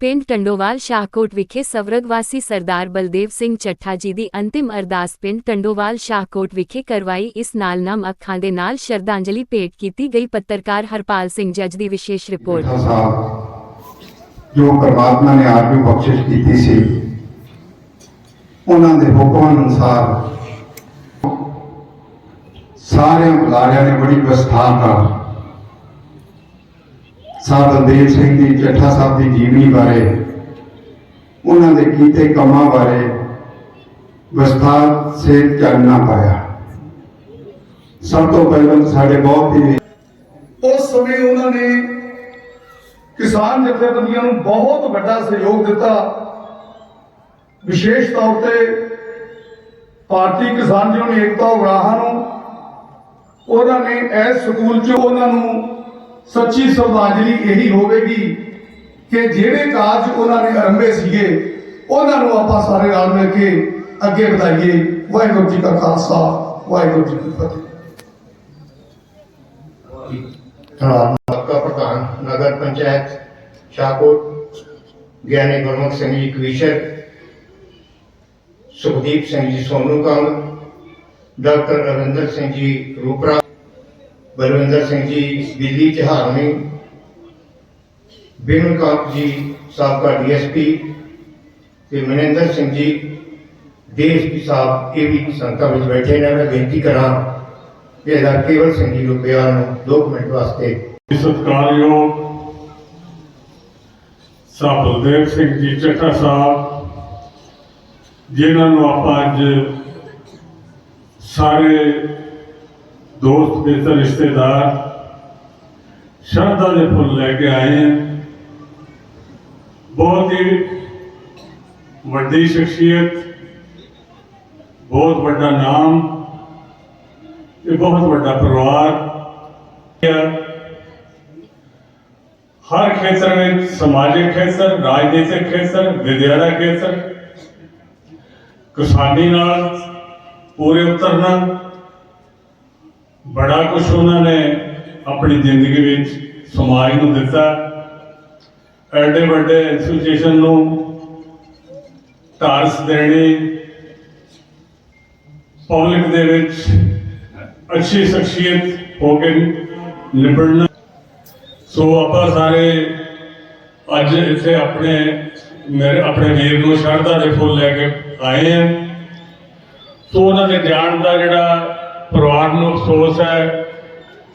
ਪਿੰਡ ਟੰਡੋਵਾਲ ਸ਼ਾਹਕੋਟ ਵਿਖੇ ਸਵਰਗਵਾਸੀ ਸਰਦਾਰ ਬਲਦੇਵ ਸਿੰਘ ਚੱਠਾ ਜੀ ਦੀ ਅੰਤਿਮ ਅਰਦਾਸ ਪਿੰਡ ਟੰਡੋਵਾਲ ਸ਼ਾਹਕੋਟ ਵਿਖੇ ਕਰਵਾਈ। ਇਸ ਨਾਲ ਨਮ ਅੱਖਾਂ ਦੇ ਨਾਲ ਸ਼ਰਧਾਂਜਲੀ ਭੇਟ ਕੀਤੀ ਗਈ। ਪੱਤਰਕਾਰ ਹਰਪਾਲ ਸਿੰਘ ਜੱਜ ਦੀ ਵਿਸ਼ੇਸ਼ ਰਿਪੋਰਟ। ਮਿੱਠਾ ਸਾਹਿਬ, ਜੋ ਪਰਮਾਤਮਾ ਨੇ ਆਪ ਨੂੰ ਬਖਸ਼ਿਸ਼ ਕੀਤੀ ਸੀ, ਉਹਨਾਂ ਦੇ ਹੁਕਮ ਅਨੁਸਾਰ ਸਾਰੇ ਬੁਲਾਰਿਆਂ ਨੇ ਬੜੀ ਵਿਸਥਾਰ ਨਾਲ ਸਾਹਿਬ ਦੇਵ ਸਿੰਘ ਜੀ ਚੱਠਾ ਸਾਹਿਬ ਦੀ ਜੀਵਨੀ ਬਾਰੇ, ਉਹਨਾਂ ਦੇ ਕੀਤੇ ਕੰਮਾਂ ਬਾਰੇ ਵਿਸਥਾਰ ਸੇ ਜਾਣਨਾ ਪਾਇਆ। ਸਭ ਤੋਂ ਪਹਿਲਾਂ ਸਾਡੇ ਬਹੁਤ ਹੀ ਉਸ ਸਮੇਂ ਉਹਨਾਂ ਨੇ ਕਿਸਾਨ ਜਥੇਬੰਦੀਆਂ ਨੂੰ ਬਹੁਤ ਵੱਡਾ ਸਹਿਯੋਗ ਦਿੱਤਾ। ਵਿਸ਼ੇਸ਼ ਤੌਰ ਤੇ ਭਾਰਤੀ ਕਿਸਾਨ ਯੂਨੀਅਨ ਏਕਤਾ ਉਗਰਾਹਾਂ ਨੂੰ। ਉਹਨਾਂ ਨੇ ਇਸ ਸਕੂਲ 'ਚ ਉਹਨਾਂ ਨੂੰ ਸੱਚੀ ਸ਼ਰਧਾਂਜਲੀ ਇਹੀ ਹੋਵੇਗੀ ਕਿ ਜਿਹੜੇ ਕਾਰਜ ਉਹਨਾਂ ਨੇ ਆਰੰਭੇ ਸੀਗੇ, ਉਹਨਾਂ ਨੂੰ ਆਪਾਂ ਸਾਰੇ ਰਲ ਮਿਲ ਕੇ ਅੱਗੇ ਵਧਾਈਏ। ਵਾਹਿਗੁਰੂ ਜੀ ਕਾ ਖਾਲਸਾ, ਵਾਹਿਗੁਰੂ ਜੀ ਕੀ ਫਤਿਹ। ਧੰਨਵਾਦ ਪ੍ਰਧਾਨ, ਨਗਰ ਪੰਚਾਇਤ, ਸ਼ਾਹਕੋਟ, ਗਿਆਨੀ ਗੁਰਮੁਖ ਸਿੰਘ ਜੀ ਕਵੀਸ਼ਰ ਸੁਖਦੀਪ ਸਿੰਘ ਜੀ, ਸੋਨੂ ਕੰਗ, ਡਾਕਟਰ ਰਵਿੰਦਰ ਸਿੰਘ ਜੀ, ਰੂਪਰਾ ਬਲਵਿੰਦਰ ਸਿੰਘ ਜੀ, ਦਿੱਲੀ ਤਿਹਾਰਨੀ ਬਿਮਲ ਕਾਂਤ ਜੀ, ਸਾਬਕਾ ਡੀਐਸਪੀ ਤੇ ਮਨਿੰਦਰ ਸਿੰਘ ਜੀ ਡੀਐਸਪੀ ਸਾਹਿਬ ਇਹ ਵੀ ਸੰਗਤਾਂ ਵਿੱਚ ਬੈਠੇ ਨੇ। ਮੈਂ ਬੇਨਤੀ ਕਰਾਂ ਕਿ ਇਹਦਾ ਸਿੰਘ ਜੀ ਨੂੰ ਬਿਆਨ ਨੂੰ 2 ਮਿੰਟ ਵਾਸਤੇ ਸਤਿਕਾਰਯੋਗ ਸਾਹਿਬ ਬਲਦੇਵ ਸਿੰਘ ਜੀ ਚੱਟਾ ਸਾਹਿਬ, ਜਿਨ੍ਹਾਂ ਨੂੰ ਆਪਾਂ ਅੱਜ ਸਾਰੇ ਦੋਸਤ ਮਿੱਤਰ ਰਿਸ਼ਤੇਦਾਰ ਸ਼ਰਧਾ ਦੇ ਫੁੱਲ ਲੈ ਕੇ ਆਏ ਹਾਂ ਬਹੁਤ ਹੀ ਵੱਡੀ ਸ਼ਖਸੀਅਤ ਬਹੁਤ ਵੱਡਾ ਨਾਮ ਇਹ ਬਹੁਤ ਵੱਡਾ ਪਰਿਵਾਰ ਹਰ ਖੇਤਰ ਵਿੱਚ ਸਮਾਜਿਕ ਖੇਤਰ ਰਾਜਨੀਤਿਕ ਖੇਤਰ ਵਿਦਿਆਲਾ ਖੇਤਰ ਕਿਸਾਨੀ ਨਾਲ ਪੂਰੇ ਉਤਰਨਾ ਬੜਾ ਕੁਝ ਉਹਨਾਂ ਨੇ ਆਪਣੀ ਜ਼ਿੰਦਗੀ ਵਿੱਚ ਸਮਾਜ ਨੂੰ ਦਿੱਤਾ। ਐਡੇ ਵੱਡੇ ਐਸੋਸੀਏਸ਼ਨ ਨੂੰ ਧਾਰਸ ਦੇਣੀ ਪਬਲਿਕ ਦੇ ਵਿੱਚ ਅੱਛੀ ਸ਼ਖਸੀਅਤ ਹੋ ਕੇ ਨਿਬੜਨਾ ਸੋ ਆਪਾਂ ਸਾਰੇ ਅੱਜ ਇੱਥੇ ਆਪਣੇ ਮੇਰੇ, ਆਪਣੇ ਵੀਰ ਨੂੰ ਸ਼ਰਧਾ ਦੇ ਫੁੱਲ ਲੈ ਕੇ ਆਏ ਹਾਂ। ਸੋ ਉਹਨਾਂ ਦੇ ਜਾਣ ਦਾ ਜਿਹੜਾ ਪਰਿਵਾਰ ਨੂੰ ਅਫਸੋਸ ਹੈ।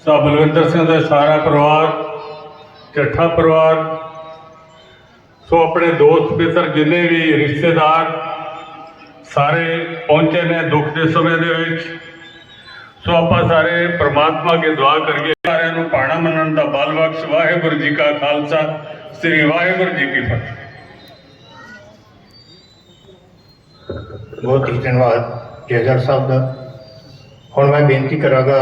ਸਾ ਬਲਵਿੰਦਰ ਸਿੰਘ ਦਾ ਸਾਰਾ ਪਰਿਵਾਰ ਚੱਠਾ ਪਰਿਵਾਰ, ਸੋ ਆਪਣੇ ਦੋਸਤ ਮਿੱਤਰ ਜਿੰਨੇ ਵੀ ਰਿਸ਼ਤੇਦਾਰ ਸਾਰੇ ਪਹੁੰਚੇ ਨੇ ਦੁੱਖ ਦੇ ਸਮੇਂ ਦੇ ਵਿੱਚ। ਸੋ ਆਪਾਂ ਸਾਰੇ ਪ੍ਰਮਾਤਮਾ ਅੱਗੇ ਦੁਆ ਕਰੀਏ। ਸਾਰਿਆਂ ਨੂੰ ਪਾਣਾ ਮੰਨਣ ਦਾ ਬਲ ਬਖਸ਼। ਵਾਹਿਗੁਰੂ ਜੀ ਕਾ ਖਾਲਸਾ, ਸ੍ਰੀ ਵਾਹਿਗੁਰੂ ਜੀ ਕੀ ਫਤਿਹ। ਬਹੁਤ ਧੰਨਵਾਦ ਜੈਗਰ ਸਾਹਿਬ ਦਾ। ਹੁਣ ਮੈਂ ਬੇਨਤੀ ਕਰਾਂਗਾ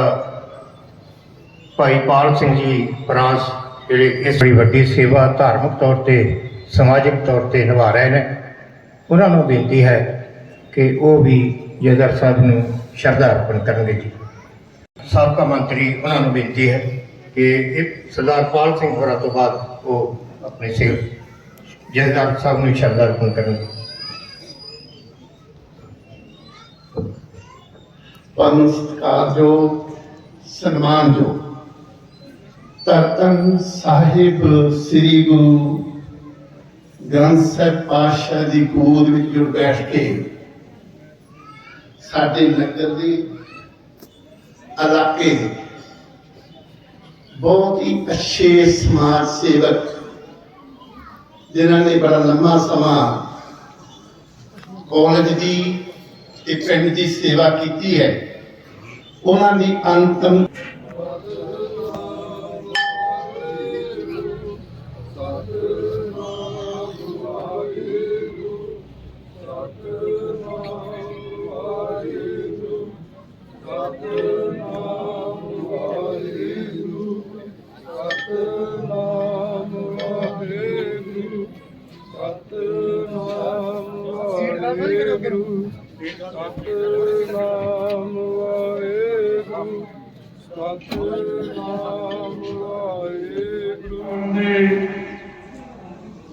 ਭਾਈ ਪਾਲ ਸਿੰਘ ਜੀ ਫਰਾਂਸ ਜਿਹੜੇ ਇਸ ਬੜੀ ਵੱਡੀ ਸੇਵਾ ਧਾਰਮਿਕ ਤੌਰ ਤੇ, ਸਮਾਜਿਕ ਤੌਰ ਤੇ ਨਿਭਾ ਰਹੇ ਨੇ, ਉਹਨਾਂ ਨੂੰ ਬੇਨਤੀ ਹੈ ਕਿ ਉਹ ਵੀ ਜੈਗਰ ਸਾਹਿਬ ਨੂੰ ਸ਼ਰਧਾ ਅਰਪਣ ਕਰਨਗੇ ਜੀ। ਸਾਬਕਾ ਮੰਤਰੀ, ਉਹਨਾਂ ਨੂੰ ਬੇਨਤੀ ਹੈ ਕਿ ਇਹ ਸਰਦਾਰ ਪਾਲ ਸਿੰਘ ਹੋਰਾਂ ਤੋਂ ਬਾਅਦ ਉਹ ਆਪਣੇ ਸੇ ਜੈਗਰ ਸਾਹਿਬ ਨੂੰ ਸ਼ਰਧਾ ਅਰਪਣ ਕਰਨਗੇ। ਪਰਮ ਸਤਿਕਾਰਯੋਗ ਸਨਮਾਨਯੋਗ। ਤਰਤਨ ਸਾਹਿਬ ਸ੍ਰੀ ਗੁਰੂ ਗ੍ਰੰਥ ਸਾਹਿਬ ਪਾਤਸ਼ਾਹ ਦੀ ਗੋਦ ਵਿੱਚ ਜੁੜ ਬੈਠ ਕੇ ਸਾਡੇ ਨਗਰ ਦੇ ਇਲਾਕੇ ਬਹੁਤ ਹੀ ਅੱਛੇ ਸਮਾਜ ਸੇਵਕ, ਜਿਨ੍ਹਾਂ ਨੇ ਬੜਾ ਲੰਮਾ ਸਮਾਂ ਕਾਲਜ ਦੀ ਤੇ ਪਿੰਡ ਦੀ ਸੇਵਾ ਕੀਤੀ ਹੈ। ਉਹਨਾਂ ਦੀ ਅੰਤਮ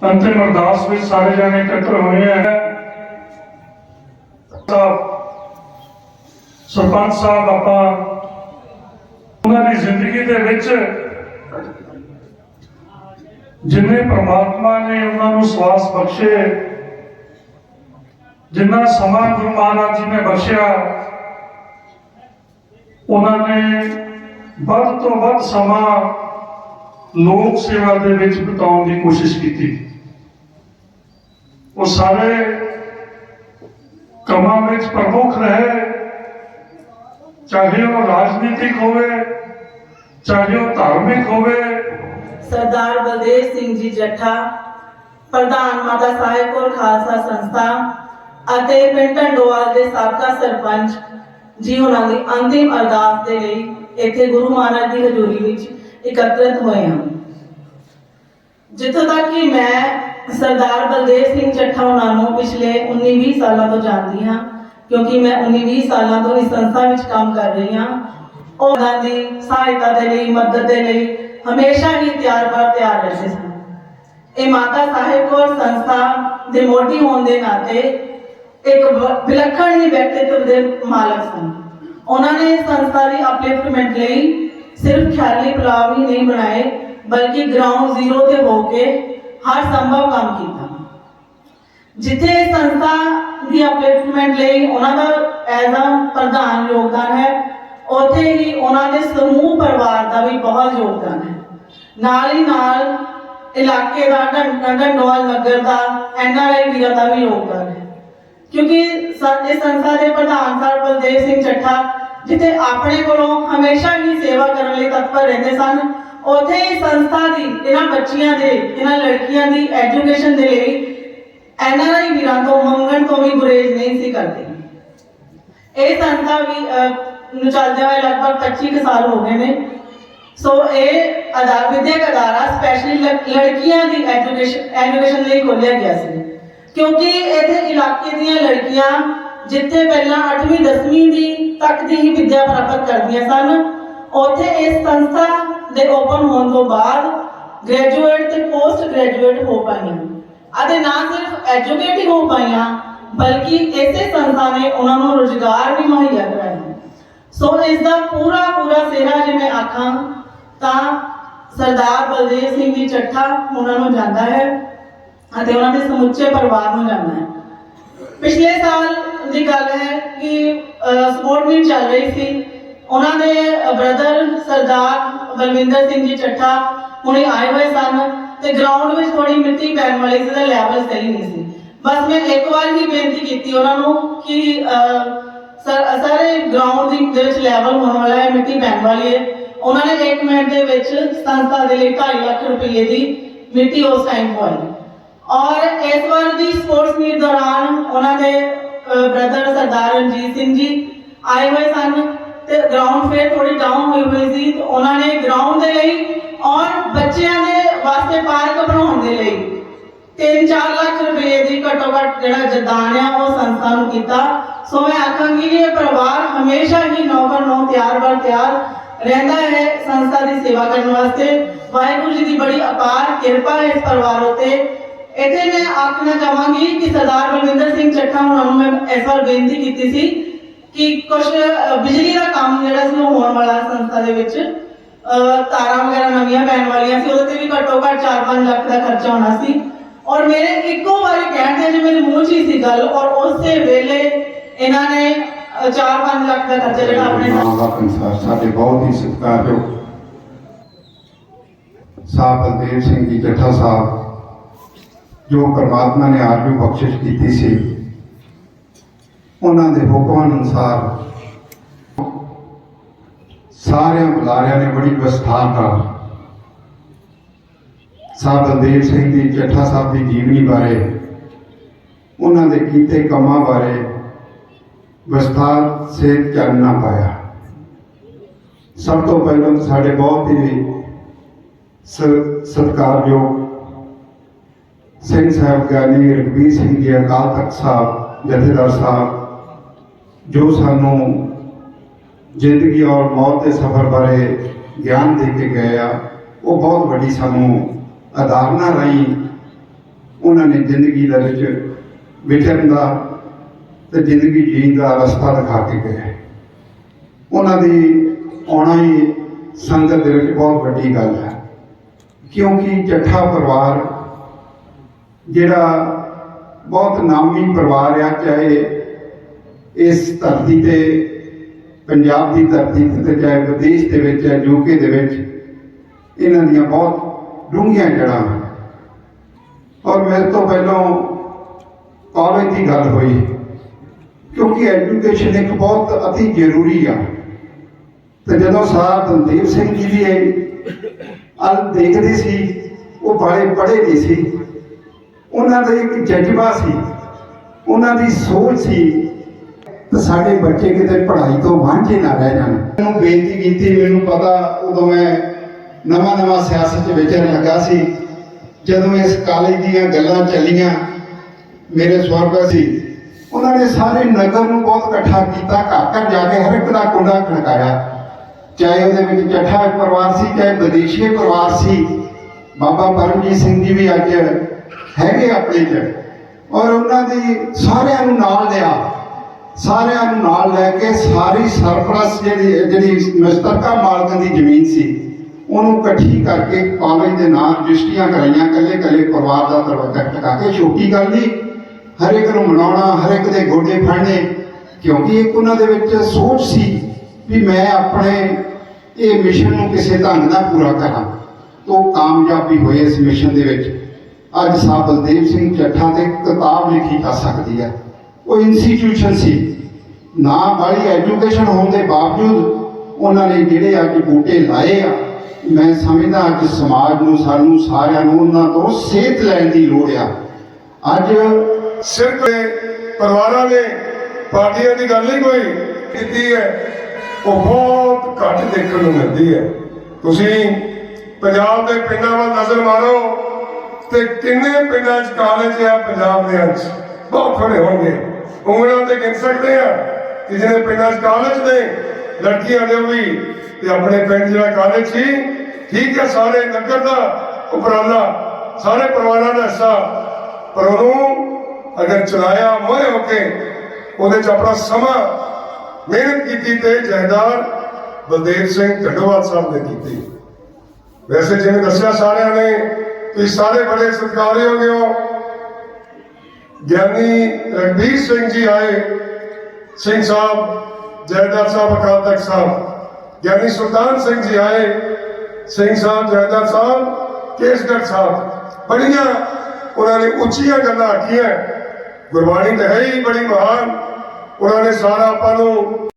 ਅੰਤਿਮ ਅਰਦਾਸ ਵਿੱਚ ਸਾਰੇ ਜਣੇ ਇਕੱਤਰ ਹੋਏ ਹੈ ਸਰਪੰਚ ਸਾਹਿਬ, ਆਪਾਂ ਉਹਨਾਂ ਦੀ ਜ਼ਿੰਦਗੀ ਦੇ ਵਿੱਚ ਜਿੰਨੇ ਪ੍ਰਮਾਤਮਾ ਨੇ ਉਹਨਾਂ ਨੂੰ ਸਵਾਸ ਬਖਸ਼ੇ, ਜਿੰਨਾ ਸਮਾਂ ਗੁਰੂ ਮਹਾਰਾਜ ਜੀ ਨੇ ਬਖਸ਼ਿਆ, ਉਹਨਾਂ ਨੇ ਵੱਧ ਤੋਂ ਵੱਧ ਸਮਾਂ ਲੋਕ ਸੇਵਾ ਦੇ ਵਿੱਚ ਬਿਤਾਉਣ ਦੀ ਕੋਸ਼ਿਸ਼ ਕੀਤੀ। ਉਹ ਸਾਰੇ ਕੰਮਾਂ ਵਿੱਚ ਪ੍ਰਮੁੱਖ ਰਹੇ। ਚਾਹੇ ਉਹ ਰਾਜਨੀਤਿਕ ਹੋਵੇ, ਚਾਹੇ ਉਹ ਧਾਰਮਿਕ ਹੋਵੇ। ਸਰਦਾਰ ਬਲਦੇਵ ਸਿੰਘ ਜੀ ਜੱਠਾ, ਪ੍ਰਧਾਨ ਮਾਤਾ ਸਾਹਿਬ ਕੌਰ ਖਾਲਸਾ ਸੰਸਥਾ ਅਤੇ ਪਿੰਡ ਢੰਡੋਵਾਲ ਦੇ ਸਾਬਕਾ ਸਰਪੰਚ ਜੀ ਉਹਨਾਂ ਦੀ ਅੰਤਿਮ ਅਰਦਾਸ ਦੇ ਲਈ ਇੱਥੇ ਗੁਰੂ ਮਹਾਰਾਜ ਦੀ ਹਜ਼ੂਰੀ ਵਿੱਚ ਇਕੱਤਰਿਤ ਹੋਏ ਹਾਂ। ਜਿੱਥੋਂ ਤੱਕ ਕਿ ਮੈਂ ਸਰਦਾਰ ਬਲਦੇਵ ਸਿੰਘ ਚੱਠਾ ਉਹਨਾਂ ਨੂੰ ਪਿਛਲੇ 19-20 ਸਾਲਾਂ ਤੋਂ ਜਾਣਦੀ ਹਾਂ, ਕਿਉਂਕਿ ਮੈਂ 19-20 ਸਾਲਾਂ ਤੋਂ ਇਸ ਸੰਸਥਾ ਵਿੱਚ ਕੰਮ ਕਰ ਰਹੀ ਹਾਂ। ਉਹਨਾਂ ਦੀ ਸਹਾਇਤਾ ਦੇ ਲਈ, ਮਦਦ ਦੇ ਲਈ ਹਮੇਸ਼ਾ ਹੀ ਤਿਆਰ ਬਰ ਤਿਆਰ ਰਹਿੰਦੇ ਸਨ। ਇਹ ਮਾਤਾ ਸਾਹਿਬ ਕੌਰ ਸੰਸਥਾ ਦੇ ਮੋਢੀ ਹੋਣ ਦੇ ਨਾਤੇ ਇੱਕ ਵਿਲੱਖਣ ਹੀ ਵਿਅਕਤੀਤਵ ਦੇ ਮਾਲਕ ਸਨ। ਉਹਨਾਂ ਨੇ ਸੰਸਥਾ ਦੀ ਅਪਲਿਫਟਮੈਂਟ ਲਈ ਸਿਰਫ ਖਿਆਲੀ ਪਲਾਵ ਹੀ ਨਹੀਂ ਬਣਾਏ, ਬਲਕਿ ਗਰਾਊਂਡ ਜ਼ੀਰੋ ਤੇ ਹੋ ਕੇ ਹਰ ਸੰਭਵ ਕੰਮ ਕੀਤਾ। ਜਿੱਥੇ ਇਹ ਸੰਸਥਾ ਦੀ ਅਪਲਿਫਟਮੈਂਟ ਲਈ ਉਹਨਾਂ ਦਾ ਐਜ਼ ਅ ਪ੍ਰਧਾਨ ਯੋਗਦਾਨ ਹੈ, ਉੱਥੇ ਹੀ ਉਹਨਾਂ ਦੇ ਸਮੂਹ ਪਰਿਵਾਰ ਦਾ ਵੀ ਬਹੁਤ ਯੋਗਦਾਨ ਹੈ। ਨਾਲ ਹੀ ਨਾਲ ਇਲਾਕੇ ਦਾ ਢੰਡੋਲ ਨਗਰ ਦਾ ਐਨਆਰਆਈ ਵੀਰਾਂ ਦਾ ਵੀ ਯੋਗਦਾਨ ਹੈ। ਕਿਉਂਕਿ ਸ- ਸੰਸਥਾ ਦੇ ਪ੍ਰਧਾਨ ਸਰ ਬਲਦੇਵ ਸਿੰਘ ਚੱਠਾ, ਜਿੱਥੇ ਆਪਣੇ ਕੋਲੋਂ ਹਮੇਸ਼ਾ ਹੀ ਸੇਵਾ ਕਰਨ ਲਈ ਤਤਪਰ ਰਹਿੰਦੇ ਸਨ, ਉੱਥੇ ਹੀ ਸੰਸਥਾ ਦੀ, ਇਹਨਾਂ ਬੱਚੀਆਂ ਦੇ, ਇਹਨਾਂ ਲੜਕੀਆਂ ਦੀ ਐਜੂਕੇਸ਼ਨ ਦੇ ਲਈ ਐਨਆਰਆਈ ਵੀਰਾਂ ਤੋਂ ਮੰਗਣ ਤੋਂ ਵੀ ਗੁਰੇਜ਼ ਨਹੀਂ ਸੀ ਕਰਦੇ। ਇਹ ਸੰਸਥਾ ਵੀ ਨੂੰ ਚੱਲਦੇ ਹੋਏ ਲਗਭਗ 25 ਕੁ ਸਾਲ ਹੋ ਗਏ ਨੇ। ਸੋ ਇਹ ਅਦਾਰ ਵਿਦਿਅਕ ਅਦਾਰਾ ਸਪੈਸ਼ਲੀ ਲੜਕੀਆਂ ਦੀ ਐਜੂਕੇਸ਼ਨ ਐਜੂਕੇਸ਼ਨ ਲਈ ਖੋਲ੍ਹਿਆ ਗਿਆ ਸੀ। ਕਿਉਂਕਿ ਇੱਥੇ ਇਲਾਕੇ ਦੀਆਂ ਲੜਕੀਆਂ ਜਿੱਥੇ ਪਹਿਲਾਂ 8ਵੀਂ 10ਵੀਂ ਦੀ ਤੱਕ ਦੀ ਹੀ ਵਿੱਦਿਆ ਪ੍ਰਾਪਤ ਕਰਦੀਆਂ ਸਨ, ਉੱਥੇ ਇਸ ਸੰਸਥਾ ਦੇ ਓਪਨ ਹੋਣ ਤੋਂ ਬਾਅਦ ਗ੍ਰੈਜੂਏਟ ਤੇ ਪੋਸਟ ਗ੍ਰੈਜੂਏਟ ਹੋ ਪਾਈਆਂ। ਅਤੇ ਨਾ ਸਿਰਫ ਐਜੂਕੇਟ ਹੋ ਪਾਈਆਂ, ਬਲਕਿ ਇਸੇ ਸੰਸਥਾ ਨੇ ਉਹਨਾਂ ਨੂੰ ਰੋਜ਼ਗਾਰ ਵੀ ਮੁਹੱਈਆ ਕਰਾਇਆ ਸੋ ਇਸ ਦਾ ਪੂਰਾ ਪੂਰਾ ਸਿਹਰਾ ਜੇ ਮੈਂ ਆਖਾਂ, ਤਾਂ ਸਰਦਾਰ ਬਲਦੇਵ ਸਿੰਘ ਜੀ ਚੱਠਾ ਉਹਨਾਂ ਨੂੰ ਜਾਂਦਾ ਹੈ। ਅਤੇ ਉਹਨਾਂ ਦੇ ਸਮੁੱਚੇ ਪਰਿਵਾਰ ਨੂੰ ਜਾਂਦਾ ਹੈ। ਪਿਛਲੇ ਸਾਲ ਦੀ ਗੱਲ ਹੈ ਕਿ ਸਪੋਰਟ ਮੀਟ ਚੱਲ ਰਹੀ ਸੀ। ਉਹਨਾਂ ਦੇ ਬ੍ਰਦਰ ਸਰਦਾਰ ਬਲਵਿੰਦਰ ਸਿੰਘ ਜੀ ਚੱਠਾ ਹੁਣੇ ਆਏ ਹੋਏ ਸਨ ਤੇ ਗਰਾਊਂਡ ਵਿੱਚ ਥੋੜੀ ਮਿੱਟੀ ਪੈਣ ਵਾਲੀ ਸੀ ਦਾ ਲੈਵਲ ਸਹੀ ਨਹੀਂ ਸੀ। ਬਸ ਮੈਂ ਇੱਕ ਵਾਰ ਹੀ ਬੇਨਤੀ ਕੀਤੀ ਉਹਨਾਂ ਨੂੰ ਕਿ ਸਾਰੇ ਗਰਾਊਂਡ ਦੀ ਦੇ ਵਿੱਚ ਲੈਵਲ ਹੋਣ ਵਾਲਾ ਹੈ, ਮਿੱਟੀ ਪੈਣ ਵਾਲੀ ਹੈ। ਉਹਨਾਂ ਨੇ 1 ਮਿੰਟ ਦੇ ਵਿੱਚ ਸੰਸਥਾ ਦੇ ਲਈ 2.5 ਲੱਖ ਰੁਪਏ ਦੀ ਮਿੱਟੀ ਉਸ ਟਾਈਮ ਪਵਾਈ ਔਰ ਇਸ ਵਾਰ ਦੀ ਸਪੋਰਟਸ ਮੀਟ ਦੌਰਾਨ ਉਹਨਾਂ ਦੇ ਬ੍ਰਦਰ ਸਰਦਾਰ ਰਣਜੀਤ ਸਿੰਘ ਜੀ ਆਏ ਹੋਏ ਸਨ ਤੇ ਗਰਾਊਂਡ ਫੇਰ ਥੋੜੀ ਡਾਊਨ ਹੋਈ ਹੋਈ ਸੀ ਤੇ ਉਹਨਾਂ ਨੇ ਗਰਾਊਂਡ ਦੇ ਲਈ ਔਰ ਬੱਚਿਆਂ ਦੇ ਵਾਸਤੇ ਪਾਰਕ ਬਣਾਉਣ ਦੇ ਲਈ 3-4 ਲੱਖ ਰੁਪਏ ਦੀ ਘੱਟੋ ਘੱਟ ਜਿਹੜਾ ਜਦਾਨ ਆ ਉਹ ਸੰਸਥਾ ਨੂੰ ਕੀਤਾ। ਸੋ ਮੈਂ ਆਖਾਂਗੀ ਕਿ ਇਹ ਪਰਿਵਾਰ ਹਮੇਸ਼ਾ ਹੀ ਨੌਕਰ ਨੂੰ ਤਿਆਰ ਬਰ ਤਿਆਰ ਰਹਿੰਦਾ ਹੈ ਸੰਸਥਾ ਦੀ ਸੇਵਾ ਕਰਨ ਵਾਸਤੇ। ਵਾਹਿਗੁਰੂ ਜੀ ਦੀ ਬੜੀ ਅਪਾਰ ਕਿਰਪਾ ਹੈ ਇਸ ਪਰਿਵਾਰ ਉਤੇ। ਇੱਥੇ ਮੈਂ ਆਖਣਾ ਚਾਹਾਂਗੀ ਕਿ ਸਰਦਾਰ ਬਲਵਿੰਦਰ ਸਿੰਘ ਚੱਠਾ ਉਹਨਾਂ ਨੂੰ ਮੈਂ ਇਸ ਵਾਰ ਬੇਨਤੀ ਕੀਤੀ ਸੀ ਕਿ ਕੁਝ ਬਿਜਲੀ ਦਾ ਕੰਮ ਜਿਹੜਾ ਸੀ ਉਹ ਹੋਣ ਵਾਲਾ ਸੰਸਥਾ ਦੇ ਵਿੱਚ ਤਾਰਾਂ ਵਗੈਰਾ ਨਵੀਆਂ ਪੈਣ ਵਾਲੀਆਂ ਸੀ, ਉਹਦੇ ਤੇ ਵੀ ਘੱਟੋ ਘੱਟ 4-5 ਲੱਖ ਦਾ ਖਰਚਾ ਹੋਣਾ ਸੀ। ਔਰ ਮੇਰੇ ਇੱਕੋ ਵਾਰੀ ਕਹਿਣ ਤੇ ਜੇ ਮੇਰੇ ਮੂੰਹ 'ਚ ਹੀ ਸੀ ਗੱਲ, ਔਰ ਉਸੇ ਵੇਲੇ ਇਹਨਾਂ ਨੇ 4-5 ਲੱਖ ਦਾ ਖਰਚਾ ਜਿਹੜਾ ਆਪਣੇ ਨਾਮ ਦਾ ਅਨਸਾਰ ਸਾਡੇ ਬਹੁਤ ਹੀ ਸਤਿਕਾਰਯੋਗ ਸਾਹਿਬ ਬਲਦੇਵ ਸਿੰਘ ਜੀ ਜੱਠਾ ਸਾਹਿਬ ਜੋ ਪਰਮਾਤਮਾ ਨੇ ਆਪ ਨੂੰ ਬਖਸ਼ਿਸ਼ ਕੀਤੀ ਸੀ, ਉਹਨਾਂ ਦੇ ਹੁਕਮਾਂ ਅਨੁਸਾਰ ਸਾਰਿਆਂ ਬੁਲਾਰਿਆਂ ਨੇ ਬੜੀ ਵਿਸਥਾਰ ਨਾਲ ਸਾਹਿਬ ਬਲਦੇਵ ਸਿੰਘ ਦੀ, ਜੱਠਾ ਸਾਹਿਬ ਦੀ ਜੀਵਨੀ ਬਾਰੇ, ਉਹਨਾਂ ਦੇ ਕੀਤੇ ਕੰਮਾਂ ਬਾਰੇ ਵਿਸਥਾਰ ਸੇ ਚਾਨਣਾ ਪਾਇਆ। ਸਭ ਤੋਂ ਪਹਿਲਾਂ ਸਾਡੇ ਬਹੁਤ ਹੀ ਸਤਿਕਾਰਯੋਗ ਸਿੰਘ ਸਾਹਿਬ ਗਿਆਨੀ ਰਘਬੀਰ ਸਿੰਘ ਜੀ, ਅਕਾਲ ਤਖਤ ਸਾਹਿਬ, ਜਥੇਦਾਰ ਸਾਹਿਬ, ਜੋ ਸਾਨੂੰ ਜ਼ਿੰਦਗੀ ਔਰ ਮੌਤ ਦੇ ਸਫ਼ਰ ਬਾਰੇ ਗਿਆਨ ਦੇ ਕੇ ਗਏ ਆ, ਉਹ ਬਹੁਤ ਵੱਡੀ ਸਾਨੂੰ ਆਧਾਰਨਾ ਰਹੀ ਉਹਨਾਂ ਨੇ ਜ਼ਿੰਦਗੀ ਦੇ ਵਿੱਚ ਵਿਚਰਨ ਦਾ ਤੇ ਜ਼ਿੰਦਗੀ ਜੀਣ ਦਾ ਰਸਤਾ ਦਿਖਾ ਕੇ ਗਏ ਉਹਨਾਂ ਦੀ ਆਉਣਾ ਹੀ ਸੰਗਤ ਦੇ ਵਿੱਚ ਬਹੁਤ ਵੱਡੀ ਗੱਲ ਹੈ। ਕਿਉਂਕਿ ਜੱਠਾ ਪਰਿਵਾਰ ਜਿਹੜਾ ਬਹੁਤ ਨਾਮੀ ਪਰਿਵਾਰ ਆ, ਚਾਹੇ ਇਸ ਧਰਤੀ ਤੇ, ਪੰਜਾਬ ਦੀ ਧਰਤੀ ਤੇ ਤੇ ਚਾਹੇ ਵਿਦੇਸ਼ ਦੇ ਵਿੱਚ ਹੈ ਯੂਕੇ ਦੇ ਵਿੱਚ, ਇਹਨਾਂ ਦੀਆਂ ਬਹੁਤ ਡੂੰਘੀਆਂ ਜੜ੍ਹਾਂ ਔਰ ਮੇਰੇ ਤੋਂ ਪਹਿਲਾਂ ਕਾਲਜ ਦੀ ਗੱਲ ਹੋਈ, ਕਿਉਂਕਿ ਐਜੂਕੇਸ਼ਨ ਇੱਕ ਬਹੁਤ ਅਤੀ ਜ਼ਰੂਰੀ ਆ। ਤੇ ਜਦੋਂ ਸਾਰਾ ਬਲਦੇਵ ਸਿੰਘ ਜੀ ਵੀ ਇਹ ਅਲ ਦੇਖਦੇ ਸੀ, ਉਹ ਬੜੇ ਪੜ੍ਹੇ ਨਹੀਂ ਸੀ ਉਹਨਾਂ ਦਾ ਇੱਕ ਜਜ਼ਬਾ ਸੀ ਉਹਨਾਂ ਦੀ ਸੋਚ ਸੀ ਤੇ ਸਾਡੇ ਬੱਚੇ ਕਿਤੇ ਪੜ੍ਹਾਈ ਤੋਂ ਵਾਂਝੇ ਨਾ ਰਹਿ ਜਾਣ। ਮੈਨੂੰ ਬੇਨਤੀ ਕੀਤੀ ਮੈਨੂੰ ਪਤਾ ਉਦੋਂ ਮੈਂ ਨਵਾਂ ਨਵਾਂ ਸਿਆਸਤ 'ਚ ਵਿਚਰਨ ਲੱਗਾ ਸੀ। ਜਦੋਂ ਇਸ ਕਾਲਜ ਦੀਆਂ ਗੱਲਾਂ ਚੱਲੀਆਂ ਮੇਰੇ ਸਵਰਗ ਸੀ। ਉਹਨਾਂ ਨੇ ਸਾਰੇ ਨਗਰ ਨੂੰ ਬਹੁਤ ਇਕੱਠਾ ਕੀਤਾ ਘਰ ਘਰ ਜਾ ਕੇ ਹਰ ਇੱਕ ਦਾ ਕੁੰਡਾ ਖੜਕਾਇਆ। ਚਾਹੇ ਉਹਦੇ ਵਿੱਚ ਚੱਠਾ ਪਰਿਵਾਰ ਸੀ ਚਾਹੇ ਵਿਦੇਸ਼ੀ ਪਰਿਵਾਰ ਸੀ। ਬਾਬਾ ਪਰਮਜੀਤ ਸਿੰਘ ਜੀ ਵੀ ਅੱਜ ਹੈਗੇ ਆਪਣੇ ਚ। ਔਰ ਉਹਨਾਂ ਦੀ ਸਾਰਿਆਂ ਨੂੰ ਨਾਲ ਲਿਆ। ਸਾਰਿਆਂ ਨੂੰ ਨਾਲ ਲੈ ਕੇ ਸਾਰੀ ਸਰਪ੍ਰਸਤ ਜਿਹੜੀ ਜਿਹੜੀ ਮਸ਼ਤਰਕਾ ਮਾਲਕਾਂ ਦੀ ਜ਼ਮੀਨ ਸੀ, ਉਹਨੂੰ ਇਕੱਠੀ ਕਰਕੇ ਕਾਲਜ ਦੇ ਨਾਂ ਰਜਿਸਟਰੀਆਂ ਕਰਾਈਆਂ ਕੱਲੇ ਕੱਲੇ ਪਰਿਵਾਰ ਦਾ ਦਰਵਾਜ਼ਾ ਟਕਾ ਕੇ ਛੋਟੀ ਗੱਲ ਨਹੀਂ, ਹਰ ਇੱਕ ਨੂੰ ਮਨਾਉਣਾ, ਹਰ ਇੱਕ ਦੇ ਗੋਡੇ ਫੜਨੇ, ਕਿਉਂਕਿ ਇੱਕ ਉਹਨਾਂ ਦੇ ਵਿੱਚ ਸੋਚ ਸੀ ਵੀ ਮੈਂ ਆਪਣੇ ਇਹ ਮਿਸ਼ਨ ਨੂੰ ਕਿਸੇ ਢੰਗ ਨਾਲ ਪੂਰਾ ਕਰਾਂ। ਤੋਂ ਕਾਮਯਾਬੀ ਹੋਏ ਇਸ ਮਿਸ਼ਨ ਦੇ ਵਿੱਚ। ਅੱਜ ਸਾਹਿਬ ਬਲਦੇਵ ਸਿੰਘ ਚੱਠਾ ਤੇ ਕਿਤਾਬ ਲਿਖੀ ਜਾ ਸਕਦੀ ਹੈ। ਉਹ ਇੰਸਟੀਟਿਊਸ਼ਨ ਸੀ। ਨਾ ਵਾਲੀ ਐਜੂਕੇਸ਼ਨ ਹੋਣ ਦੇ ਬਾਵਜੂਦ ਉਹਨਾਂ ਨੇ ਜਿਹੜੇ ਅੱਜ ਬੂਟੇ ਲਾਏ ਆ, ਮੈਂ ਸਮਝਦਾ ਅੱਜ ਸਮਾਜ ਨੂੰ, ਸਾਨੂੰ ਸਾਰਿਆਂ ਨੂੰ ਉਹਨਾਂ ਤੋਂ ਸੇਧ ਲੈਣ ਦੀ ਲੋੜ ਆ। ਅੱਜ ਸਿਰਫ ਪਰਿਵਾਰਾਂ ਨੇ ਪਾਰਟੀਆਂ ਦੀ ਗੱਲ ਨਹੀਂ ਕੋਈ ਕੀਤੀ ਹੈ। ਉਹ ਬਹੁਤ ਘੱਟ ਦੇਖਣ ਨੂੰ ਮਿਲਦੀ ਹੈ। ਤੁਸੀਂ ਪੰਜਾਬ ਦੇ ਪਿੰਡਾਂ ਵੱਲ ਨਜ਼ਰ ਮਾਰੋ। ਤੇ ਕਿੰਨੇ ਪਿੰਡਾਂ 'ਚ ਕਾਲਜ ਆ ਪੰਜਾਬ ਦੇ ਵਿੱਚ ਬਹੁਤ ਥੋੜੇ ਹੋਣਗੇ। ਉਂਗਲਾਂ ਤੇ ਗਿਣ ਸਕਦੇ ਆ ਕਿ ਜਿਹੜੇ ਪਿੰਡਾਂ 'ਚ ਕਾਲਜ ਨੇ, ਲੜਕੀਆਂ ਦੇ ਵੀ, ਤੇ ਆਪਣੇ ਪਿੰਡ ਜਿਹੜਾ ਕਾਲਜ ਸੀ, ਠੀਕ ਹੈ ਸਾਰੇ ਨਗਰ ਦਾ ਉਪਰਾਲਾ, ਸਾਰੇ ਪਰਿਵਾਰਾਂ ਦਾ ਹਿੱਸਾ। ਪਰ ਉਹਨੂੰ ਅਗਰ ਚਲਾਇਆ ਮੋਹਰੇ ਹੋ ਕੇ, ਉਹਦੇ ਚ ਆਪਣਾ ਸਮਾਂ, ਮਿਹਨਤ ਕੀਤੀ ਤੇ ਜਹਦਾਰ ਬਲਦੇਵ ਸਿੰਘ ਢੰਡੋਵਾਲ ਸਾਹਿਬ ਨੇ ਕੀਤੀ। ਵੈਸੇ ਜਿਵੇਂ ਦੱਸਿਆ ਸਾਰਿਆਂ ਨੇ ਤੁਸੀਂ ਸਾਰੇ ਬੜੇ ਸਤਿਕਾਰਯੋਗ ਹੋ। ਗਿਆਨੀ ਰਣਬੀਰ ਸਿੰਘ ਜੀ ਆਏ, ਸਿੰਘ ਸਾਹਿਬ, ਜੈਦਾਰ ਸਾਹਿਬ, ਅਕਾਲ ਤਖਤ ਸਾਹਿਬ। ਗਿਆਨੀ ਸੁਲਤਾਨ ਸਿੰਘ ਜੀ ਆਏ, ਸਿੰਘ ਸਾਹਿਬ, ਜੈਦਾਰ ਸਾਹਿਬ, ਕੇਸਗੜ੍ਹ ਸਾਹਿਬ। ਬੜੀਆਂ ਉਹਨਾਂ ਨੇ ਉੱਚੀਆਂ ਗੱਲਾਂ ਆਖੀਆਂ। ਗੁਰਬਾਣੀ ਤਾਂ ਹੈ ਹੀ ਬੜੀ ਮਹਾਨ। ਉਹਨਾਂ ਨੇ ਸਾਰਾ ਆਪਾਂ ਨੂੰ